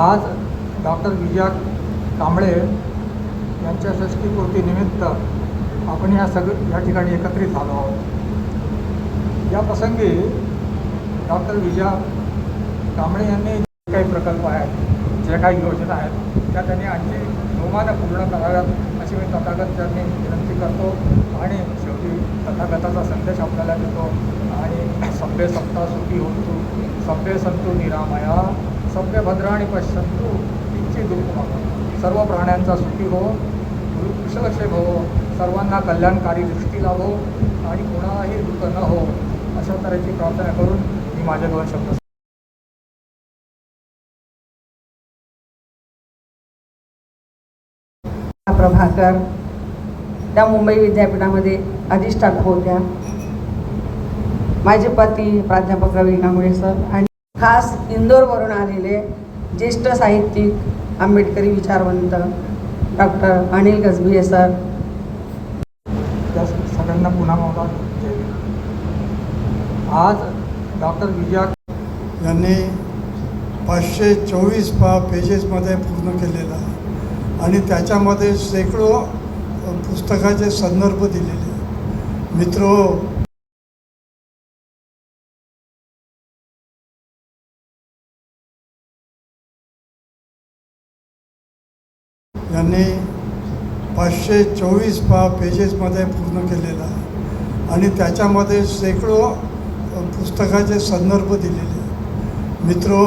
आज डॉक्टर विजया कांबळे यांच्या षष्टीपूर्तीनिमित्त आपण या सग या ठिकाणी एकत्रित झालो आहोत. या प्रसंगी डॉक्टर विजया कांबळे यांनी जे काही प्रकल्प आहेत जे काही योजना आहेत त्या त्यांनी आणखी जोमानं पूर्ण कराव्यात अशी मी तथागत त्यांनी विनंती करतो. आणि शेवटी तथागताचा संदेश आपल्याला देतो. आणि सभ्य सत्ता सुखी होतो सभ्य संतू निरामया. सभ्य भद्राणी पश्यंतु किंचित दुःख सर्व प्राण्यांचा सुखी हो कुशलक्षेम हो सर्वांना कल्याणकारी दृष्टी लाभो आणि कोणालाही दुःख न हो अशा तऱ्हेची प्रार्थना करून मी माझे दोन शब्द प्रभाकर त्या मुंबई विद्यापीठामध्ये अधिष्ठाता होत्या. माझे पती प्राध्यापक रवी कांबळे सर आणि खास इंदोरवरून आलेले ज्येष्ठ साहित्यिक आंबेडकरी विचारवंत डॉक्टर अनिल गजबिये सर त्या सगळ्यांना पुन्हा. आज डॉक्टर विजया यांनी पाचशे चोवीस पा पेजेसमध्ये पूर्ण केलेलं आहे आणि त्याच्यामध्ये शेकडो पुस्तकाचे संदर्भ दिलेले. मित्रो यांनी पाचशे चोवीस पा पेजेसमध्ये पूर्ण केलेलं आहे. आणि त्याच्यामध्ये शेकडो पुस्तकाचे संदर्भ दिलेले मित्र मित्रो